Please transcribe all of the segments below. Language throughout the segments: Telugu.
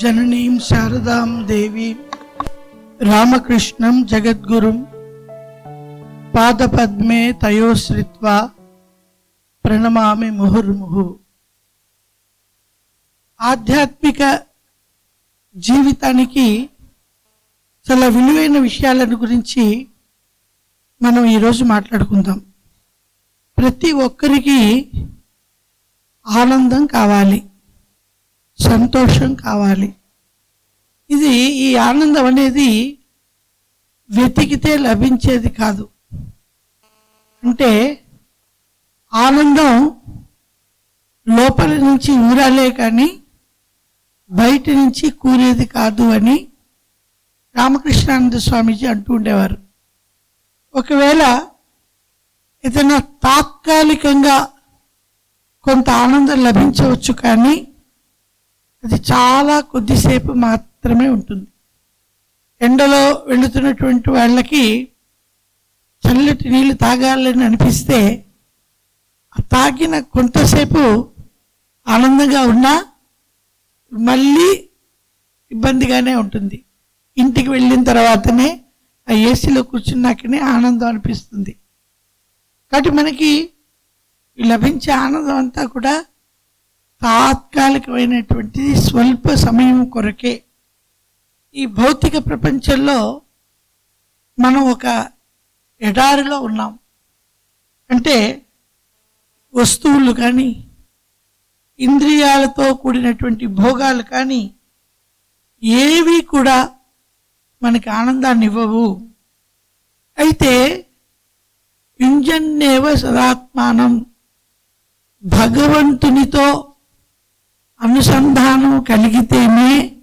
జననీం శారదాం దేవి రామకృష్ణం జగద్గురుం పాదపద్మే తయోశ్రిత్వా ప్రణమామి ముహుర్ముహు. ఆధ్యాత్మిక జీవితానికి చాలా విలువైన విషయాలను గురించి మనం ఈరోజు మాట్లాడుకుందాం. ప్రతి ఒక్కరికి ఆనందం కావాలి. సంతోషం కావాలి. ఇది ఈ ఆనందం అనేది వెతికితే లభించేది కాదు. అంటే ఆనందం లోపల నుంచి ఊరాలే కానీ బయట నుంచి కూరేది కాదు అని రామకృష్ణానంద స్వామీజీ అంటూ ఉండేవారు. ఒకవేళ ఏదైనా తాత్కాలికంగా కొంత ఆనందం లభించవచ్చు కానీ అది చాలా కొద్దిసేపు మాత్రమే ఉంటుంది. ఎండలో వెళుతున్నటువంటి వాళ్ళకి చల్లటి నీళ్ళు తాగాలని అనిపిస్తే తాగిన కొంతసేపు ఆనందంగా ఉన్నా మళ్ళీ ఇబ్బందిగానే ఉంటుంది. ఇంటికి వెళ్ళిన తర్వాతనే ఆ ఏసీలో కూర్చున్నాకనే ఆనందం అనిపిస్తుంది. కాబట్టి మనకి లభించే ఆనందం అంతా కూడా తాత్కాలికమైనటువంటిది స్వల్ప సమయం కొరకే ఈ భౌతిక ప్రపంచంలో మనం ఒక ఎడారిలో ఉన్నాం. అంటే వస్తువులు కానీ ఇంద్రియాలతో కూడినటువంటి భోగాలు కానీ ఏవి కూడా మనకి ఆనందాన్ని ఇవ్వవు. అయితే యుంజన్నేవ సదాత్మానం భగవంతునితో అనుసంధానం కలిగితేనే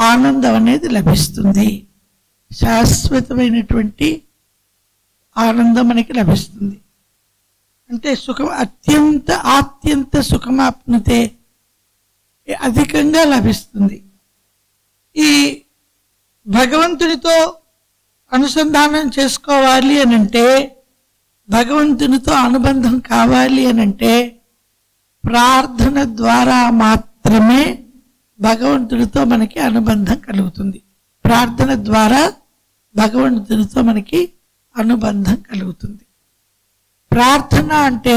ఆనందం అనేది లభిస్తుంది. శాశ్వతమైనటువంటి ఆనందం మనకి లభిస్తుంది. అంటే సుఖం అత్యంత ఆత్యంత సుఖమాప్నతే అధికంగా లభిస్తుంది. ఈ భగవంతునితో అనుసంధానం చేసుకోవాలి అని అంటే భగవంతునితో అనుబంధం కావాలి అని అంటే ప్రార్థన ద్వారా మాత్రమే భగవంతుడితో మనకి అనుబంధం కలుగుతుంది. ప్రార్థన ద్వారా భగవంతుడితో మనకి అనుబంధం కలుగుతుంది. ప్రార్థన అంటే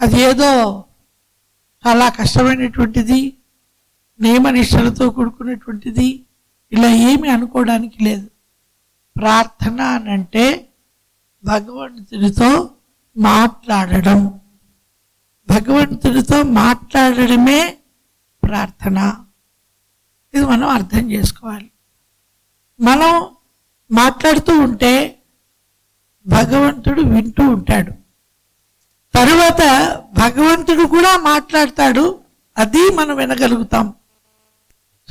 అది ఏదో చాలా కష్టమైనటువంటిది నియమనిష్టలతో కూడుకున్నటువంటిది ఇలా ఏమి అనుకోవడానికి లేదు. ప్రార్థన అని అంటే భగవంతుడితో మాట్లాడడం. భగవంతుడితో మాట్లాడడమే ప్రార్థన. ఇది మనం అర్థం చేసుకోవాలి. మనం మాట్లాడుతూ ఉంటే భగవంతుడు వింటూ ఉంటాడు. తరువాత భగవంతుడు కూడా మాట్లాడతాడు. అది మనం వినగలుగుతాం.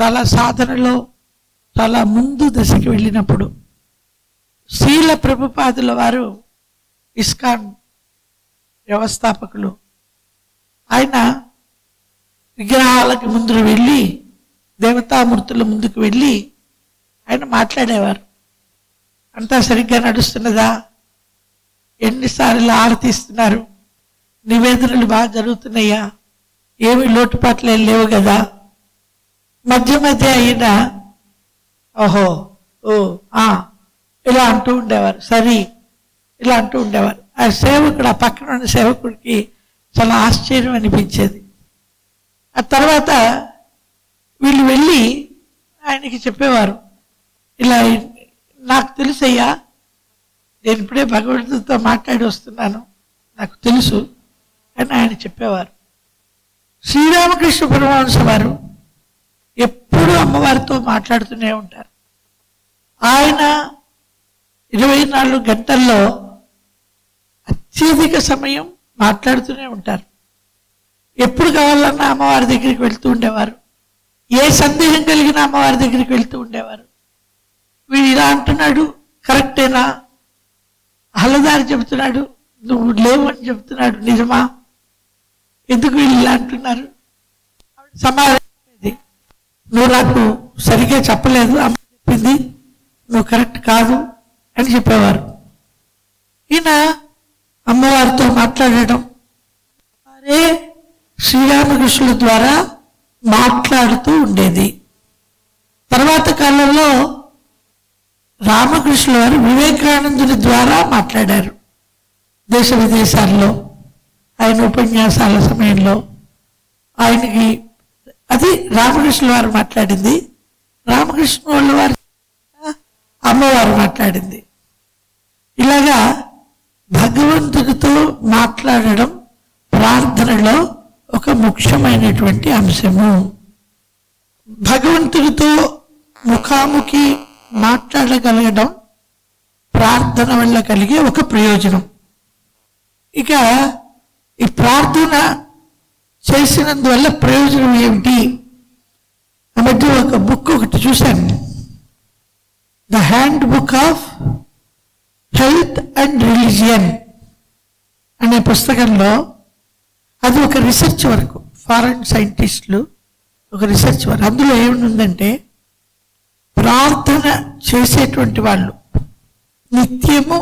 చాలా సాధనలో చాలా ముందు దశకి వెళ్ళినప్పుడు. శీల ప్రభుపాదుల వారు ఇస్కాన్ వ్యవస్థాపకులు ఆయన విగ్రహాలకు ముందు వెళ్ళి దేవతామూర్తుల ముందుకు వెళ్ళి ఆయన మాట్లాడేవారు. అంతా సరిగ్గా నడుస్తున్నదా? ఎన్నిసార్లు ఆరతిస్తున్నారు నివేదనలు బాగా జరుగుతున్నాయా? ఏమి లోటుపాట్లు లేవు కదా? మధ్య మధ్య అయినా ఓహో ఓ ఆ ఇలా అంటూ ఉండేవారు. సరి ఇలా అంటూ ఉండేవారు. ఆ సేవకుడు ఆ పక్కన ఉన్న సేవకుడికి చాలా ఆశ్చర్యం అనిపించేది. ఆ తర్వాత వీళ్ళు వెళ్ళి ఆయనకి చెప్పేవారు ఇలా నాకు తెలుసయ్యా నేను ఇప్పుడే భగవంతుడితో మాట్లాడి వస్తున్నాను నాకు తెలుసు అని ఆయన చెప్పేవారు. శ్రీరామకృష్ణ పరమహంస వారు ఎప్పుడూ అమ్మవారితో మాట్లాడుతూనే ఉంటారు. ఆయన ఇరవై నాలుగు గంటల్లో అత్యధిక సమయం మాట్లాడుతూనే ఉంటారు. ఎప్పుడు కావాలన్నా అమ్మవారి దగ్గరికి వెళ్తూ ఉండేవారు. ఏ సందేహం కలిగిన అమ్మవారి దగ్గరికి వెళ్తూ ఉండేవారు. వీడు ఇలా అంటున్నాడు కరెక్టేనా? హలదారి చెబుతున్నాడు నువ్వు లేవు అని చెబుతున్నాడు నిజమా? ఎందుకు వీళ్ళు ఇలా అంటున్నారు? సమాధానం నువ్వు నాకు సరిగ్గా చెప్పలేదు అమ్మ చెప్పింది నువ్వు కరెక్ట్ కాదు అని చెప్పేవారు. ఈయన అమ్మవారితో మాట్లాడటం వారే శ్రీరామకృష్ణుల ద్వారా మాట్లాడుతూ ఉండేది. తర్వాత కాలంలో రామకృష్ణుల వారు వివేకానందుని ద్వారా మాట్లాడారు. దేశ విదేశాల్లో ఆయన ఉపన్యాసాల సమయంలో. ఆయనకి అది రామకృష్ణుల వారు మాట్లాడింది. రామకృష్ణ వాళ్ళ వారి అమ్మవారు మాట్లాడింది. ఇలాగా భగవంతుడితో మాట్లాడడం ప్రార్థనలో ఒక ముఖ్యమైనటువంటి అంశము. భగవంతుడితో ముఖాముఖి మాట్లాడగలగడం ప్రార్థన వల్ల కలిగే ఒక ప్రయోజనం. ఇక ఈ ప్రార్థన చేసినందువల్ల ప్రయోజనం ఏమిటి? ఆ మధ్య ఒక బుక్ ఒకటి చూశాను. The hand book of health and religion అనే పుస్తకంలో అది ఒక రీసెర్చ్ వర్క్ ఫారెన్ సైంటిస్టులు ఒక రీసెర్చ్ వర్క్. అందులో ఏముందంటే ప్రార్థన చేసేటువంటి వాళ్ళు నిత్యము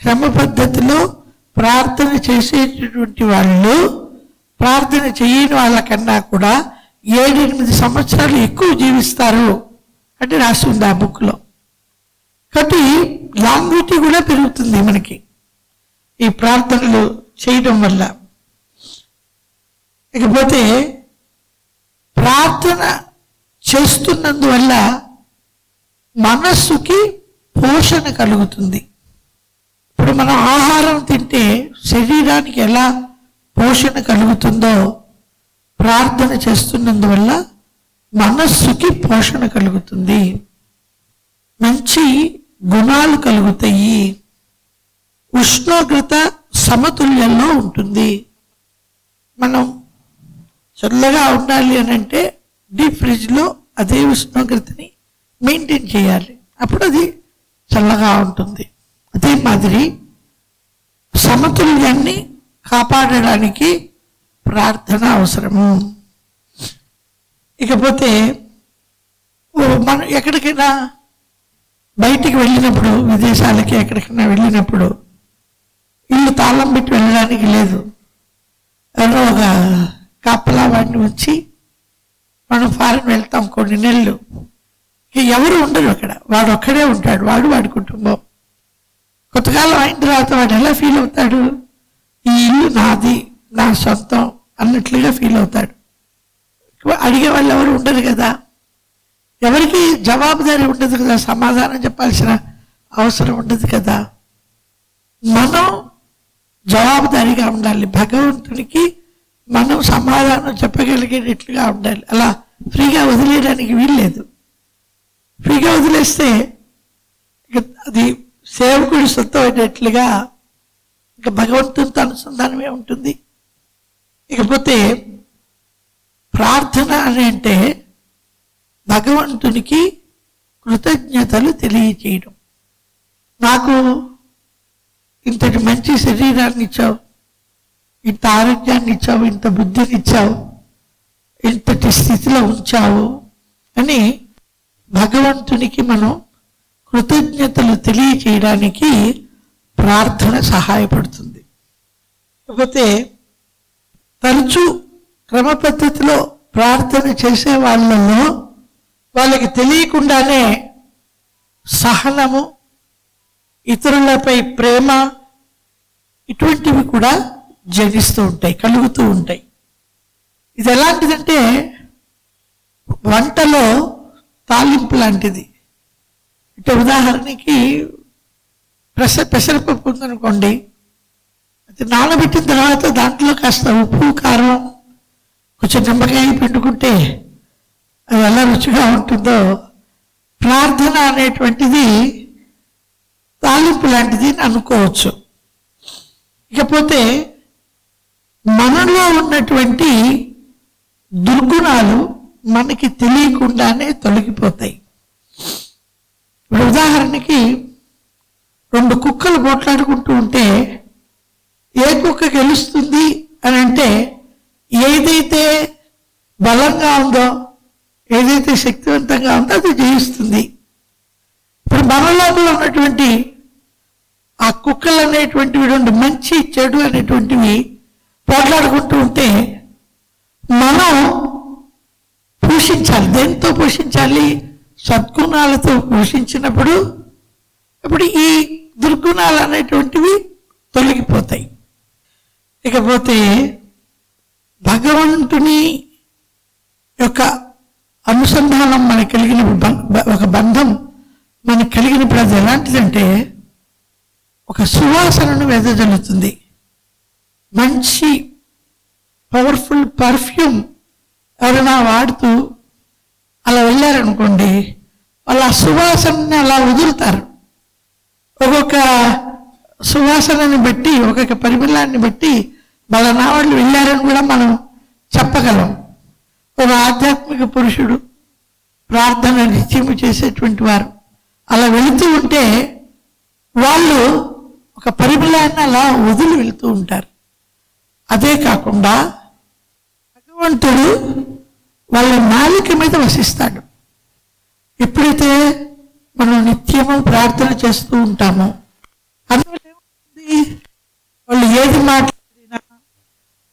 క్రమ పద్ధతిలో ప్రార్థన చేసేటటువంటి వాళ్ళు ప్రార్థన చేయని వాళ్ళకన్నా కూడా ఏడెనిమిది సంవత్సరాలు ఎక్కువ జీవిస్తారు అంటే రాసి ఉంది ఆ బుక్లో. కాబట్టి లాంగ్విటీ కూడా పెరుగుతుంది మనకి. ఈ ప్రార్థనలు చేయడం వల్ల. ఇకపోతే ప్రార్థన చేస్తున్నందువల్ల మనస్సుకి పోషణ కలుగుతుంది. ఇప్పుడు మనం ఆహారం తింటే శరీరానికి ఎలా పోషణ కలుగుతుందో ప్రార్థన చేస్తున్నందువల్ల మనస్సుకి పోషణ కలుగుతుంది. మంచి గుణాలు కలుగుతాయి. ఉష్ణోగ్రత సమతుల్యంలో ఉంటుంది. మనం చల్లగా ఉండాలి అని అంటే డీప్ ఫ్రిడ్జ్లో అదే ఉష్ణోగ్రతని మెయింటైన్ చేయాలి. అప్పుడు అది చల్లగా ఉంటుంది. అదే మాదిరి సమతుల్యాన్ని కాపాడడానికి ప్రార్థన అవసరము. ఇకపోతే మనం ఎక్కడికైనా బయటికి వెళ్ళినప్పుడు విదేశాలకి ఎక్కడికైనా వెళ్ళినప్పుడు ఇల్లు తాళం పెట్టి వెళ్ళడానికి లేదు. ఎవరో ఒక కాపలా వాడిని వచ్చి మనం ఫారెన్ వెళ్తాం కొన్ని నెలలు. ఎవరు ఉండరు అక్కడ. వాడు ఒక్కడే ఉంటాడు. వాడు వాడి కుటుంబం. కొంతకాలం అయిన తర్వాత వాడు ఎలా ఫీల్ అవుతాడు? ఈ ఇల్లు నాది నా సొంతం అన్నట్లుగా ఫీల్ అవుతాడు. అడిగే వాళ్ళు ఎవరు ఉండరు కదా. ఎవరికి జవాబుదారీ ఉండదు కదా సమాధానం చెప్పాల్సిన అవసరం ఉండదు కదా. మనం జవాబుదారీగా ఉండాలి. భగవంతునికి మనం సమాధానం చెప్పగలిగేటట్లుగా ఉండాలి. అలా ఫ్రీగా వదిలేయడానికి వీల్లేదు. ఫ్రీగా వదిలేస్తే అది సేవకుడి సొంతం అయినట్లుగా ఇక భగవంతునితో అనుసంధానమే ఉంటుంది. ఇకపోతే ప్రార్థన అని అంటే భగవంతునికి కృతజ్ఞతలు తెలియచేయడం నాకు ఇంతటి మంచి శరీరాన్ని ఇచ్చావు ఇంత ఆరోగ్యాన్ని ఇచ్చావు ఇంత బుద్ధిని ఇచ్చావు ఇంతటి స్థితిలో ఉంచావు అని భగవంతునికి మనం కృతజ్ఞతలు తెలియచేయడానికి ప్రార్థన సహాయపడుతుంది. కాకపోతే తరచూ క్రమ పద్ధతిలో ప్రార్థన చేసే వాళ్ళలో వాళ్ళకి తెలియకుండానే సహనము ఇతరులపై ప్రేమ ఇటువంటివి కూడా జనిస్తూ ఉంటాయి కలుగుతూ ఉంటాయి. ఇది ఎలాంటిదంటే వంటలో తాలింపు లాంటిది. అంటే ఉదాహరణకి పెసర పెసరపప్పు ఉందనుకోండి అది నానబెట్టిన తర్వాత దాంట్లో కాస్త ఉప్పు కారం కొంచెం నిమ్మకాయ పెట్టుకుంటే అది ఎలా రుచిగా ఉంటుందో ప్రార్థన అనేటువంటిది తాలింపు లాంటిది అని అనుకోవచ్చు. ఇకపోతే మనలో ఉన్నటువంటి దుర్గుణాలు మనకి తెలియకుండానే తొలగిపోతాయి. ఇప్పుడు ఉదాహరణకి రెండు కుక్కలు పోట్లాడుకుంటూ ఉంటే ఏ కుక్క గెలుస్తుంది అని అంటే ఏదైతే బలంగా ఉందో ఏదైతే విధంగా ఉంది అది జయిస్తుంది ఇప్పుడు మన లోపల ఉన్నటువంటి ఆ కుక్కలు అనేటువంటివి రెండు మంచి చెడు అనేటువంటివి పోట్లాడుకుంటూ ఉంటే మనం పోషించాలి. దేంతో పోషించాలి? సద్గుణాలతో పోషించినప్పుడు ఇప్పుడు ఈ దుర్గుణాలు అనేటువంటివి తొలగిపోతాయి. ఇకపోతే భగవంతుని యొక్క అనుసంధానం మనకు కలిగిన బం- బ- ఒక బంధం మనకు కలిగినప్పుడు అది ఎలాంటిదంటే ఒక సువాసనను వెదజల్లుతుంది. మంచి పవర్ఫుల్ పర్ఫ్యూమ్ ఎవరైనా వాడుతూ అలా వెళ్ళారనుకోండి వాళ్ళు ఆ సువాసనని అలా వదులుతారు. ఒక్కొక్క సువాసనని బట్టి ఒక్కొక్క పరిమళాన్ని బట్టి వాళ్ళ నావాళ్ళు వెళ్ళారని కూడా మనం చెప్పగలం. ఒక ఆధ్యాత్మిక పురుషుడు ప్రార్థన నిత్యము చేసేటువంటి వారు. అలా వెళుతూ ఉంటే వాళ్ళు ఒక పరిమళాన్ని అలా వదిలి వెళుతూ ఉంటారు. అదే కాకుండా భగవంతుడు వాళ్ళ నాలిక మీద వసిస్తాడు. ఎప్పుడైతే మనం నిత్యము ప్రార్థన చేస్తూ ఉంటామో అందువల్ల వాళ్ళు ఏది మాట్లాడినా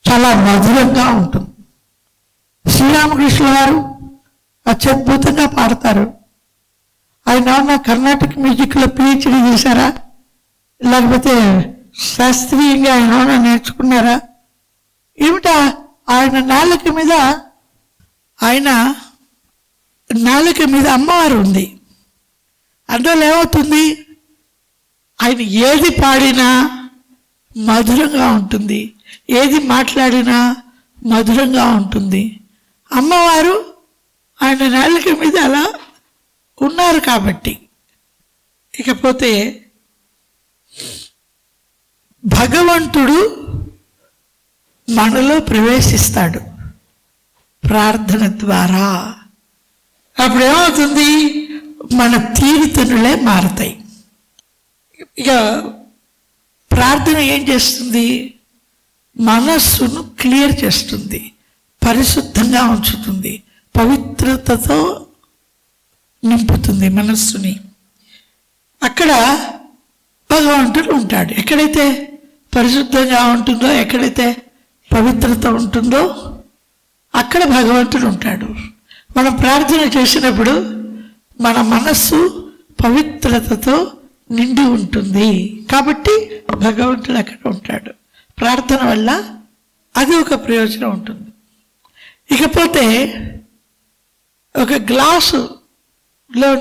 చాలా మధురంగా ఉంటుంది. శ్రీరామకృష్ణ గారు అత్యద్భుతంగా పాడతారు. ఆయన ఏమన్నా కర్ణాటక మ్యూజిక్లో పిహెచ్డి చేశారా? లేకపోతే శాస్త్రీయంగా ఆయన నేర్చుకున్నారా? ఏమిటా? ఆయన నాలుక మీద ఆయన నాలుక మీద అమ్మవారు ఉంది. అందులో ఏమవుతుంది? ఆయన ఏది పాడినా మధురంగా ఉంటుంది. ఏది మాట్లాడినా మధురంగా ఉంటుంది. అమ్మవారు ఆయన నాలుక మీద అలా ఉన్నారు కాబట్టి. ఇకపోతే భగవంతుడు మనలో ప్రవేశిస్తాడు ప్రార్థన ద్వారా. అప్పుడు ఏమవుతుంది మన తీరుతనులే మారతాయి. ఇక ప్రార్థన ఏం చేస్తుంది? మనస్సును క్లియర్ చేస్తుంది. పరిశుద్ధంగా ఉంచుతుంది. పవిత్రతతో నింపుతుంది మనస్సుని. అక్కడ భగవంతుడు ఉంటాడు. ఎక్కడైతే పరిశుద్ధంగా ఉంటుందో ఎక్కడైతే పవిత్రత ఉంటుందో అక్కడ భగవంతుడు ఉంటాడు. మనం ప్రార్థన చేసినప్పుడు మన మనస్సు పవిత్రతతో నిండి ఉంటుంది. కాబట్టి భగవంతుడు అక్కడ ఉంటాడు. ప్రార్థన వల్ల అది ఒక ప్రయోజనం ఉంటుంది. ఇకపోతే ఒక గ్లాసులో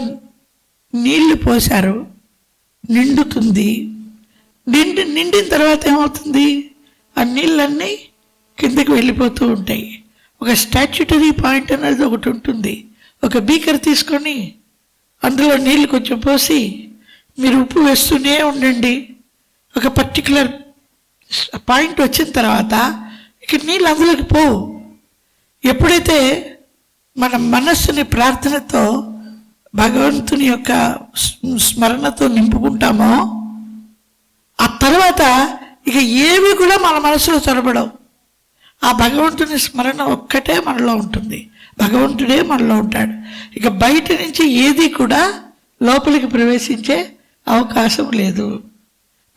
నీళ్ళు పోశారు నిండుతుంది. నిండి నిండిన తర్వాత ఏమవుతుంది? ఆ నీళ్ళన్నీ కిందకి వెళ్ళిపోతూ ఉంటాయి. ఒక స్టాచ్యుటరీ పాయింట్ అనేది ఒకటి ఉంటుంది. ఒక బీకర్ తీసుకొని అందులో నీళ్ళు కొంచెం పోసి మీరు ఉప్పు వేస్తూనే ఉండండి. ఒక పర్టికులర్ పాయింట్ వచ్చిన తర్వాత ఇక నీళ్ళు అందులోకి పోవు. ఎప్పుడైతే మన మనస్సుని ప్రార్థనతో భగవంతుని యొక్క స్మరణతో నింపుకుంటామో ఆ తర్వాత ఇక ఏవి కూడా మన మనసులో చొరబడవు. ఆ భగవంతుని స్మరణ ఒక్కటే మనలో ఉంటుంది. భగవంతుడే మనలో ఉంటాడు. ఇక బయట నుంచి ఏది కూడా లోపలికి ప్రవేశించే అవకాశం లేదు.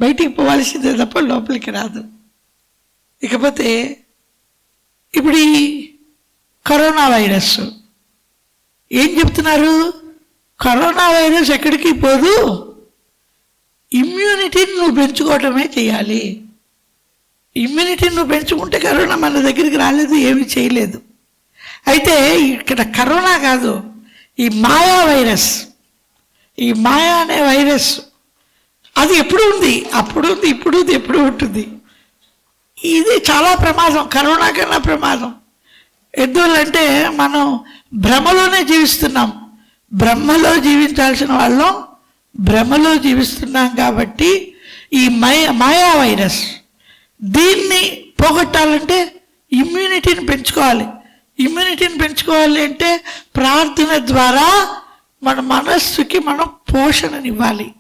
బయటికి పోవాల్సిందే తప్ప లోపలికి రాదు. ఇకపోతే ఇప్పుడు ఈ కరోనా వైరస్. ఏం చెప్తున్నారు? కరోనా వైరస్ ఎక్కడికి పోదు? ఇమ్యూనిటీని నువ్వు పెంచుకోవటమే చేయాలి. ఇమ్యూనిటీని నువ్వు పెంచుకుంటే కరోనా మన దగ్గరికి రాలేదు ఏమీ చేయలేదు. అయితే ఇక్కడ కరోనా కాదు ఈ మాయా వైరస్. ఈ మాయా అనే వైరస్. అది ఎప్పుడు ఉంది? అప్పుడు ఉంది ఇప్పుడు ఉంది ఎప్పుడు ఉంటుంది? ఇది చాలా ప్రమాదం కరోనా కన్నా ప్రమాదం. ఎందువల్లంటే మనం భ్రమలోనే జీవిస్తున్నాం. బ్రహ్మలో జీవించాల్సిన వాళ్ళం భ్రమలో జీవిస్తున్నాం కాబట్టి ఈ మయ మాయా వైరస్ దీన్ని పోగొట్టాలంటే ఇమ్యూనిటీని పెంచుకోవాలి. ఇమ్యూనిటీని పెంచుకోవాలి అంటే ప్రార్థన ద్వారా మన మనస్సుకి మనం పోషణనివ్వాలి.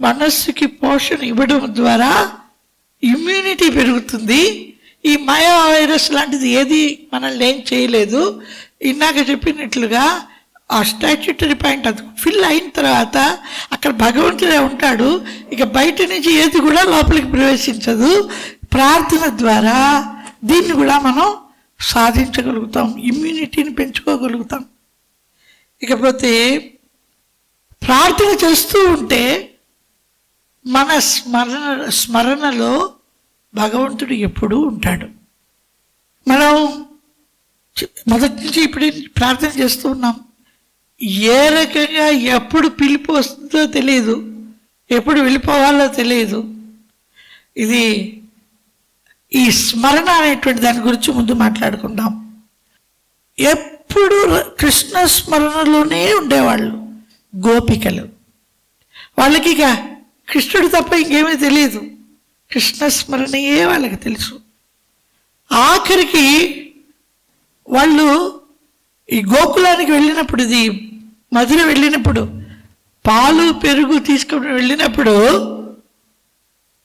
మనస్సుకి పోషణ ఇవ్వడం ద్వారా ఇమ్యూనిటీ పెరుగుతుంది. ఈ మయా వైరస్ లాంటిది ఏది మనల్ని ఏం చేయలేదు. ఇందాక చెప్పినట్లుగా ఆ స్టాచ్యుటరీ పాయింట్ అది ఫిల్ అయిన తర్వాత అక్కడ భగవంతుడే ఉంటాడు. ఇక బయట నుంచి ఏది కూడా లోపలికి ప్రవేశించదు. ప్రార్థన ద్వారా దీన్ని కూడా మనం సాధించగలుగుతాం. ఇమ్యూనిటీని పెంచుకోగలుగుతాం. ఇకపోతే ప్రార్థన చేస్తూ ఉంటే మన స్మరణ స్మరణలో భగవంతుడు ఎప్పుడూ ఉంటాడు. మనం మొదటి నుంచి ఇప్పుడు ప్రార్థన చేస్తూ ఉన్నాం. ఏ రకంగా ఎప్పుడు పిలుపు వస్తుందో తెలియదు ఎప్పుడు వెళ్ళిపోవాలో తెలియదు ఇది ఈ స్మరణ అనేటువంటి దాని గురించి ముందు మాట్లాడుకుందాం. ఎప్పుడు కృష్ణ స్మరణలోనే ఉండేవాళ్ళు గోపికలు. వాళ్ళకి ఇక కృష్ణుడు తప్ప ఇంకేమీ తెలియదు కృష్ణస్మరణయే వాళ్ళకి తెలుసు? ఆఖరికి వాళ్ళు ఈ గోకులానికి వెళ్ళినప్పుడు ఇది మధుర వెళ్ళినప్పుడు పాలు పెరుగు తీసుకుని వెళ్ళినప్పుడు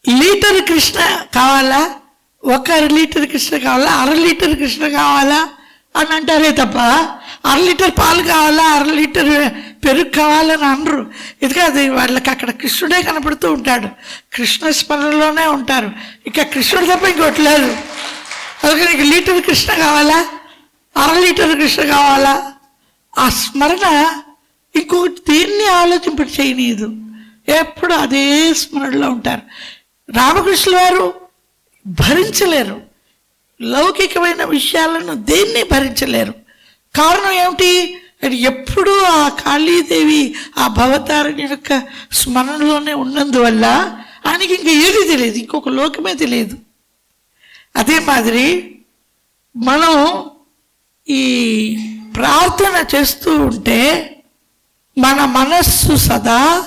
లీటర్ కృష్ణ కావాలా? ఒక అర లీటర్ కృష్ణ కావాలా? అర లీటర్ కృష్ణ కావాలా? అని అంటారే తప్ప అర లీటర్ పాలు కావాలా? అర లీటర్ పెరుగు కావాలని అనరు. ఎందుకంటే అది వాళ్ళకి అక్కడ కృష్ణుడే కనపడుతూ ఉంటాడు. కృష్ణ స్మరణలోనే ఉంటారు. ఇక కృష్ణుడు తప్ప ఇంకోటి లేదు. అందుకని నీకు లీటర్ కృష్ణ కావాలా? అర లీటర్ కృష్ణ కావాలా? ఆ స్మరణ ఇంకొకటి దేన్ని ఆలోచింపటి చేయనీయదు. ఎప్పుడు అదే స్మరణలో ఉంటారు. రామకృష్ణుల వారు భరించలేరు. లౌకికమైన విషయాలను దేన్ని భరించలేరు? కారణం ఏమిటి? ఎప్పుడూ ఆ కాళీదేవి ఆ భవతారిణి యొక్క స్మరణలోనే ఉన్నందువల్ల ఆయనకి ఇంకా ఏది తెలియదు ఇంకొక లోకమే తెలియదు. అదే మాదిరి మనం ఈ ప్రార్థన చేస్తూ ఉంటే మన మనస్సు సదా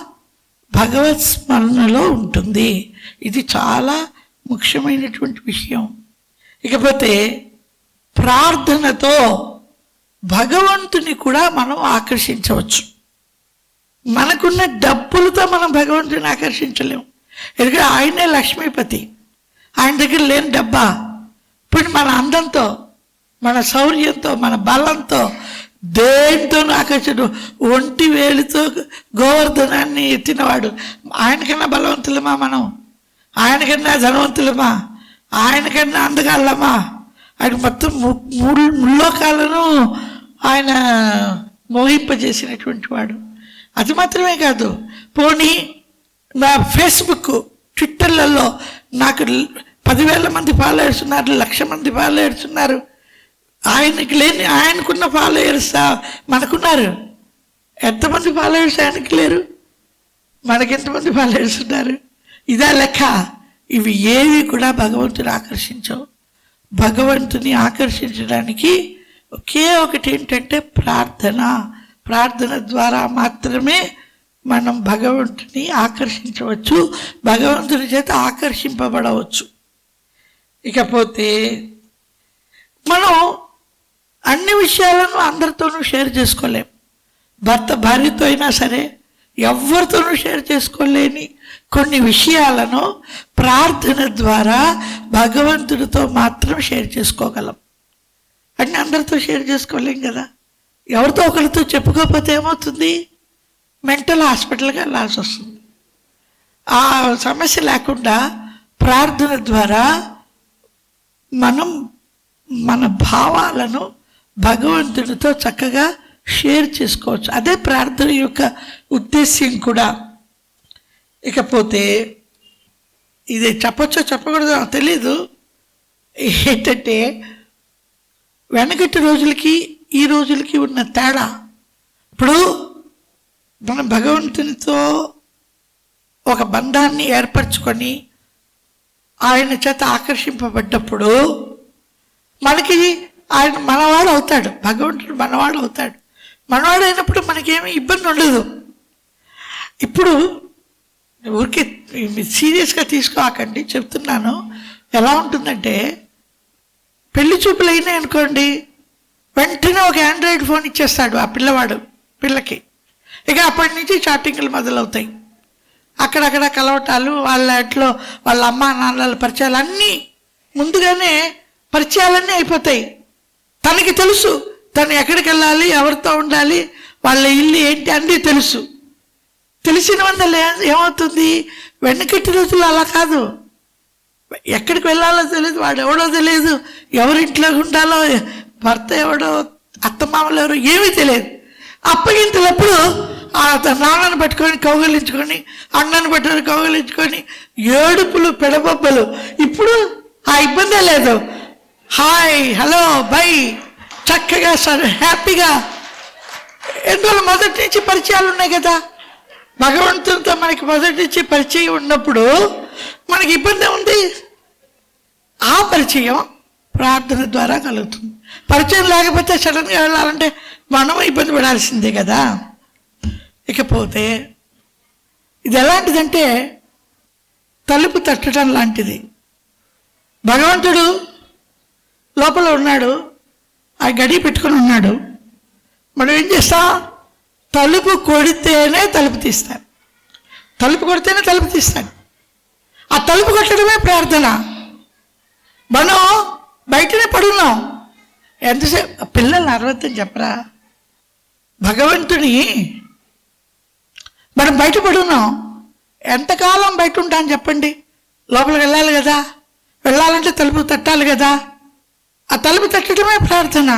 భగవత్ స్మరణలో ఉంటుంది. ఇది చాలా ముఖ్యమైనటువంటి విషయం. ఇకపోతే ప్రార్థనతో భగవంతుని కూడా మనం ఆకర్షించవచ్చు. మనకున్న డబ్బులతో మనం భగవంతుని ఆకర్షించలేము ఎందుకంటే ఆయనే లక్ష్మీపతి. ఆయన దగ్గర లేని డబ్బా. ఇప్పుడు మన అందంతో మన శౌర్యంతో మన బలంతో దేంతో ఆకర్షణ ఒంటి వేలితో గోవర్ధనాన్ని ఎత్తినవాడు. ఆయనకన్నా బలవంతులమా మనం? ఆయనకన్నా ధనవంతులమా? ఆయనకన్నా అందగాళ్ళమా? ఆయన మొత్తం ము- మూడు ముల్లోకాలను ఆయన మోహింపజేసినటువంటి వాడు. అది మాత్రమే కాదు. పోనీ నా ఫేస్బుక్ ట్విట్టర్లలో నాకు పదివేల మంది ఫాలోయర్స్ ఉన్నారు లక్ష మంది ఫాలోయర్స్ ఉన్నారు. ఆయనకి లేని ఆయనకున్న ఫాలోయర్స్ మనకున్నారు. ఎంతమంది ఫాలోయర్స్ ఆయనకి లేరు? మనకెంతమంది ఫాలోయర్స్ ఉన్నారు? ఇదా లెక్క. ఇవి ఏవి కూడా భగవంతుని ఆకర్షించవు. భగవంతుని ఆకర్షించడానికి ఒకే ఒకటి ఏంటంటే ప్రార్థన. ప్రార్థన ద్వారా మాత్రమే మనం భగవంతుని ఆకర్షించవచ్చు భగవంతుని చేత ఆకర్షింపబడవచ్చు. ఇకపోతే మనం అన్ని విషయాలను అందరితోనూ షేర్ చేసుకోలేం. భర్త భార్యతో అయినా సరే ఎవరితోనూ షేర్ చేసుకోలేని కొన్ని విషయాలను ప్రార్థన ద్వారా భగవంతుడితో మాత్రం షేర్ చేసుకోగలం. అన్ని అందరితో షేర్ చేసుకోలేం కదా. ఎవరితో ఒకరితో చెప్పుకోకపోతే ఏమవుతుంది? మెంటల్ హాస్పిటల్గా వెళ్ళాల్సి వస్తుంది. ఆ సమస్య లేకుండా ప్రార్థన ద్వారా మనం మన భావాలను భగవంతుడితో చక్కగా షేర్ చేసుకోవచ్చు. అదే ప్రార్థన యొక్క ఉద్దేశ్యం కూడా. ఇకపోతే ఇది చెప్పచ్చో చెప్పకూడదో నాకు తెలీదు. ఏంటంటే వెనకటి రోజులకి ఈ రోజులకి ఉన్న తేడా. ఇప్పుడు మన భగవంతునితో ఒక బంధాన్ని ఏర్పరచుకొని ఆయన చేత ఆకర్షింపబడ్డప్పుడు మనకి ఆయన మనవాడు అవుతాడు భగవంతుడు మనవాడు అవుతాడు. మనవాడు అయినప్పుడు మనకేమీ ఇబ్బంది ఉండదు. ఇప్పుడు ఊరికే సీరియస్గా తీసుకోకండి చెప్తున్నాను. ఎలా ఉంటుందంటే పెళ్ళి చూపులు అయినాయి అనుకోండి వెంటనే ఒక ఆండ్రాయిడ్ ఫోన్ ఇచ్చేస్తాడు ఆ పిల్లవాడు పిల్లకి. ఇక అప్పటి నుంచి చాటింగ్లు మొదలవుతాయి. అక్కడక్కడ కలవటాలు వాళ్ళ ఇంట్లో వాళ్ళ అమ్మ నాన్నల పరిచయాలు అన్నీ ముందుగానే పరిచయాలన్నీ అయిపోతాయి. తనకి తెలుసు తను ఎక్కడికి వెళ్ళాలి ఎవరితో ఉండాలి వాళ్ళ ఇల్లు ఏంటి అన్నీ తెలుసు. తెలిసిన వందలు ఏమవుతుంది? వెనకటి రోజులు అలా కాదు. ఎక్కడికి వెళ్ళాలో తెలియదు వాడు ఎవడో తెలియదు ఎవరింట్లో ఉండాలో భర్త ఎవడో అత్తమామలు ఎవరో ఏమీ తెలియదు అప్పగింతలప్పుడు ఆ తన నాన్నను పట్టుకొని కౌగలించుకొని అన్నను పట్టుకొని కౌగలించుకొని ఏడుపులు పెడబొబ్బలు. ఇప్పుడు ఆ ఇబ్బందే లేదు. Hi hello bye. చక్కగా సరే హ్యాపీగా. ఎందువల్ల మొదటి నుంచి పరిచయాలు ఉన్నాయి కదా? భగవంతునితో మనకి మొదటి నుంచి పరిచయం ఉన్నప్పుడు మనకి ఇబ్బంది ఉంది ఆ పరిచయం ప్రార్థన ద్వారా కలుగుతుంది. పరిచయం లేకపోతే సడన్గా వెళ్ళాలంటే మనం ఇబ్బంది పడాల్సిందే కదా. ఇకపోతే ఇది ఎలాంటిదంటే తలుపు తట్టడం లాంటిది. భగవంతుడు లోపల ఉన్నాడు ఆ గడి పెట్టుకొని ఉన్నాడు. మనం ఏం చేస్తాం? తలుపు కొడితేనే తలుపు తీస్తాడు తలుపు కొడితేనే తలుపు తీస్తాడు ఆ తలుపు కొట్టడమే ప్రార్థన. మనం బయటనే పడున్నాం ఎంతసేపు పిల్లల్ని అరవద్దని చెప్పరా? భగవంతుని మనం బయట పడున్నాం. ఎంతకాలం బయట ఉంటాను చెప్పండి. లోపలికి వెళ్ళాలి కదా. వెళ్ళాలంటే తలుపు తట్టాలి కదా. ఆ తలుపు తట్టడమే ప్రార్థన.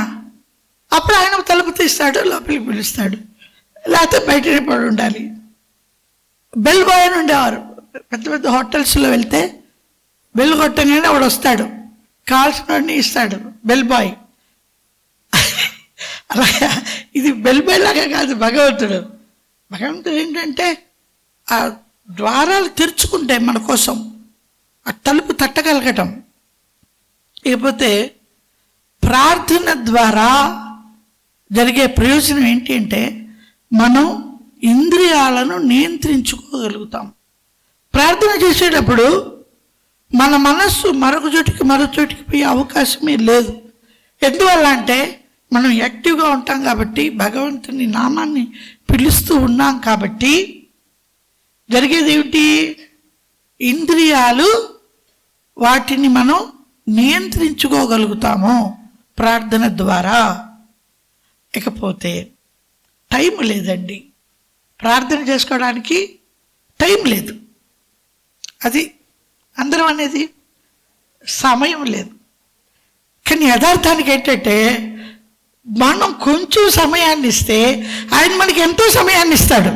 అప్పుడు ఆయన తలుపు తీస్తాడు లోపలికి పిలుస్తాడు. లేకపోతే బయటనే పడి ఉండాలి బెల్ బాయ్ అని ఉండేవారు. పెద్ద పెద్ద హోటల్స్లో వెళ్తే బెల్ కొట్టగానే వాడు వస్తాడు. కావాల్సిన ఇస్తాడు. Bell boy. అలాగా. ఇది బెల్ బాయ్ లాగా కాదు భగవంతుడు. భగవంతుడు ఏంటంటే ఆ ద్వారాలు తెరుచుకుంటే మన కోసం. ఆ తలుపు తట్టగలగటం. ఇకపోతే ప్రార్థన ద్వారా జరిగే ప్రయోజనం ఏంటి అంటే మనం ఇంద్రియాలను నియంత్రించుకోగలుగుతాం. ప్రార్థన చేసేటప్పుడు మన మనస్సు మరొక చోటికి మరొక చోటికి పోయే అవకాశమే లేదు. ఎందువల్ల అంటే మనం యాక్టివ్గా ఉంటాం కాబట్టి భగవంతుని నామాన్ని పిలుస్తూ ఉన్నాం కాబట్టి జరిగేది ఏమిటి? ఇంద్రియాలు వాటిని మనం నియంత్రించుకోగలుగుతాము ప్రార్థన ద్వారా. ఇకపోతే టైం లేదండి. ప్రార్థన చేసుకోవడానికి టైం లేదు. అది అందరం అనేది సమయం లేదు. కానీ యథార్థానికి ఏంటంటే మనం కొంచెం సమయాన్ని ఇస్తే ఆయన మనకి ఎంతో సమయాన్ని ఇస్తాడు.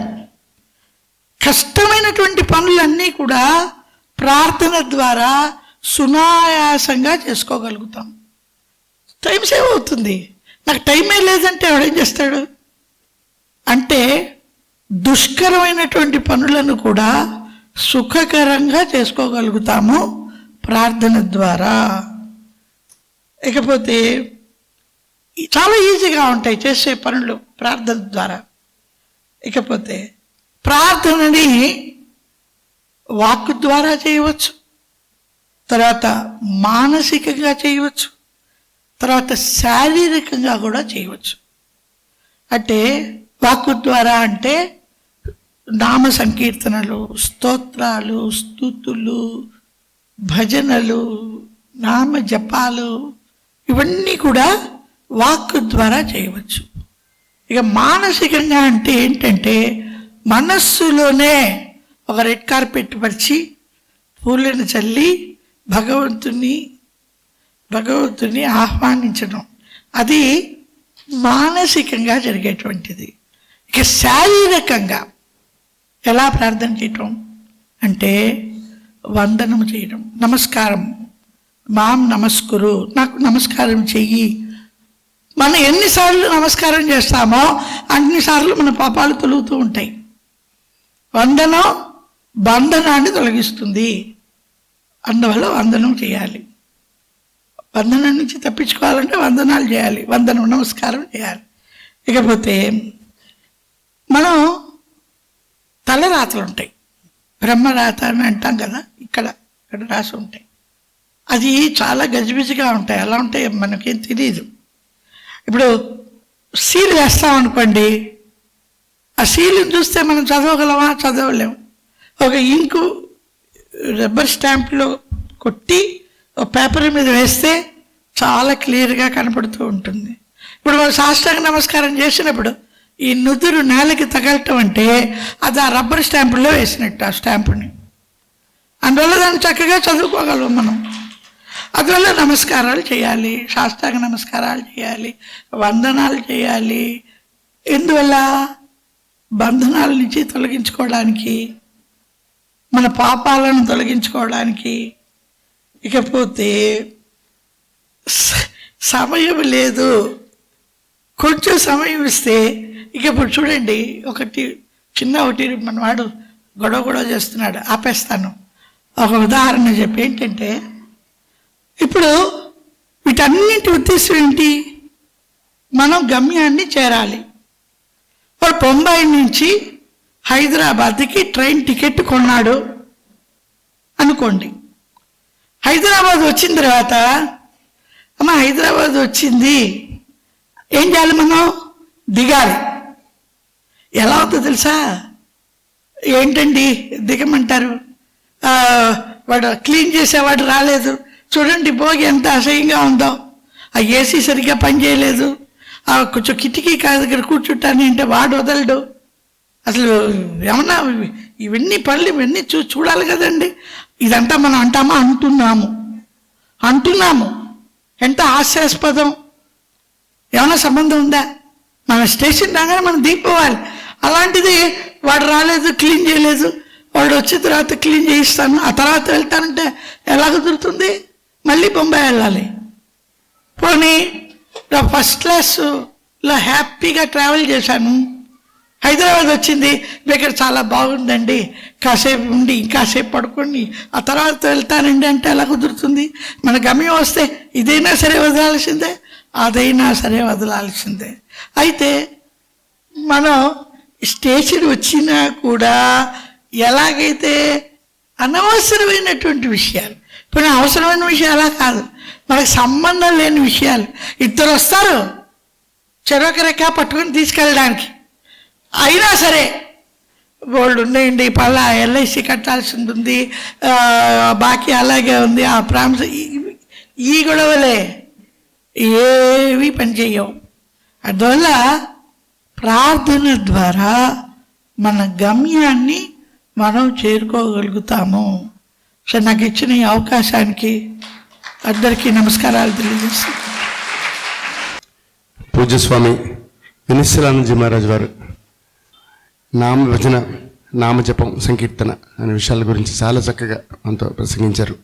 కష్టమైనటువంటి పనులన్నీ కూడా ప్రార్థన ద్వారా సునాయాసంగా చేసుకోగలుగుతాం. టైం సేవ్ అవుతుంది. నాకు టైమే లేదంటే ఎవడేం చేస్తాడు? అంటే దుష్కరమైనటువంటి పనులను కూడా సుఖకరంగా చేసుకోగలుగుతాము ప్రార్థన ద్వారా. ఇకపోతే చాలా ఈజీగా ఉంటాయి చేసే పనులు ప్రార్థన ద్వారా. ఇకపోతే ప్రార్థనని వాక్కు ద్వారా చేయవచ్చు. తర్వాత మానసికంగా చేయవచ్చు. తర్వాత శారీరకంగా కూడా చేయవచ్చు. అంటే వాక్కు ద్వారా అంటే నామ సంకీర్తనలు స్తోత్రాలు స్థుతులు భజనలు నామ జపాలు ఇవన్నీ కూడా వాక్కు ద్వారా చేయవచ్చు. ఇక మానసికంగా అంటే ఏంటంటే మనస్సులోనే ఒక రెడ్ కార్పెట్ పరిచి పూలను చల్లి భగవంతుని భగవంతుని ఆహ్వానించడం. అది మానసికంగా జరిగేటువంటిది. ఇక శారీరకంగా ఎలా ప్రార్థన చేయటం? అంటే వందనం చేయడం నమస్కారం. మాం నమస్కురు. నాకు నమస్కారం చెయ్యి. మనం ఎన్నిసార్లు నమస్కారం చేస్తామో అన్నిసార్లు మన పాపాలు తొలుగుతూ ఉంటాయి. వందనం బంధనాన్ని తొలగిస్తుంది. అందువల్ల వందనం చేయాలి. వందనం నుంచి తప్పించుకోవాలంటే వందనాలు చేయాలి. వందనం నమస్కారం చేయాలి. ఇకపోతే మనం తలరాతలు ఉంటాయి. బ్రహ్మరాత అని అంటాం కదా ఇక్కడ ఇక్కడ రాసి ఉంటాయి. అది చాలా గజిబిజిగా ఉంటాయి. ఎలా ఉంటాయి మనకేం తెలియదు ఇప్పుడు సీల్ వేస్తాం అనుకోండి ఆ సీల్ని చూస్తే మనం చదవగలమా? చదవలేము. ఒక ఇంకు రబ్బర్ స్టాంప్లో కొట్టి ఒక పేపర్ మీద వేస్తే చాలా క్లియర్గా కనపడుతూ ఉంటుంది. ఇప్పుడు మనం సాష్టాంగ నమస్కారం చేసినప్పుడు ఈ నుదురు నేలకి తగలటం అంటే అది ఆ రబ్బర్ స్టాంపులో వేసినట్టు ఆ స్టాంపుని. అందువల్ల దాన్ని చక్కగా చదువుకోగలం మనం. అందువల్ల నమస్కారాలు చేయాలి శాస్త్రాంగ నమస్కారాలు చేయాలి వందనాలు చేయాలి. ఎందువల్ల? బంధనాల నుంచి తొలగించుకోవడానికి మన పాపాలను తొలగించుకోవడానికి. ఇకపోతే సమయం లేదు. కొంచెం సమయం ఇస్తే ఇక ఇప్పుడు చూడండి ఒకటి చిన్న ఒకటి మనవాడు గొడవ గొడవ చేస్తున్నాడు ఆపేస్తాను. ఒక ఉదాహరణ చెప్పి ఏంటంటే ఇప్పుడు వీటన్నింటి ఉద్దేశం ఏంటి? మనం గమ్యాన్ని చేరాలి. వాడు బొంబాయి నుంచి హైదరాబాద్కి ట్రైన్ టికెట్ కొన్నాడు అనుకోండి. హైదరాబాద్ వచ్చిన తర్వాత అమ్మ హైదరాబాద్ వచ్చింది ఏం చేయాలి మనం? దిగాలి. ఎలా అవుతుందో తెలుసా? ఏంటండి దిగమంటారు? వాడు క్లీన్ చేసేవాడు రాలేదు. చూడండి భోగి ఎంత అసహ్యంగా ఉందో. ఆ ఏసీ సరిగ్గా పనిచేయలేదు ఆ కొంచెం కిటికీ కాదు దగ్గర కూర్చుంటాను అంటే వాడు వదలడు. అసలు ఏమన్నా ఇవన్నీ పనులు ఇవన్నీ చూ చూడాలి కదండి. ఇదంతా మనం అంటామా? అంటున్నాము. అంటున్నాము. ఎంత హాస్యాస్పదం. ఏమైనా సంబంధం ఉందా? మన స్టేషన్ రాగానే మనం దిగిపోవాలి. అలాంటిది వాడు రాలేదు క్లీన్ చేయలేదు. వాడు వచ్చిన తర్వాత క్లీన్ చేయిస్తాను. ఆ తర్వాత వెళ్తానంటే ఎలా కుదురుతుంది? మళ్ళీ బొంబాయి వెళ్ళాలి. పోనీ నా ఫస్ట్ క్లాస్లో హ్యాపీగా ట్రావెల్ చేశాను. హైదరాబాద్ వచ్చింది. ఇక్కడ చాలా బాగుందండి. కాసేపు ఉండి ఇంకాసేపు పడుకోండి. ఆ తర్వాత వెళ్తానండి అంటే ఎలా కుదురుతుంది? మన గమ్యం వస్తే ఇదైనా సరే వదలాల్సిందే అదైనా సరే వదలాల్సిందే. అయితే మనం స్టేషన్ వచ్చినా కూడా ఎలాగైతే అనవసరమైనటువంటి విషయాలు ఇప్పుడు అవసరమైన విషయాలు అలా కాదు మనకు సంబంధం లేని విషయాలు. ఇద్దరు వస్తారు చెరొక రెక్క పట్టుకొని తీసుకెళ్ళడానికి. అయినా సరే గోల్డ్ ఉన్నాయండి పలా ఎల్ఐసి కట్టాల్సింది ఉంది బాకీ అలాగే ఉంది ఆ ప్రామిస్ ఈ- ఈ గొడవలే. ఏవి పనిచేయవు అందువల్ల ప్రార్థన ద్వారా మన గమ్యాన్ని మనం చేరుకోగలుగుతాము. సో నాకు ఇచ్చిన ఈ అవకాశానికి అందరికీ నమస్కారాలు తెలియజేస్తాను పూజ్యస్వామి వినిశ్వరానందజీ మహారాజు వారు నామ భజన నామజపం సంకీర్తన అనే విషయాల గురించి చాలా చక్కగా మనతో ప్రసంగించారు.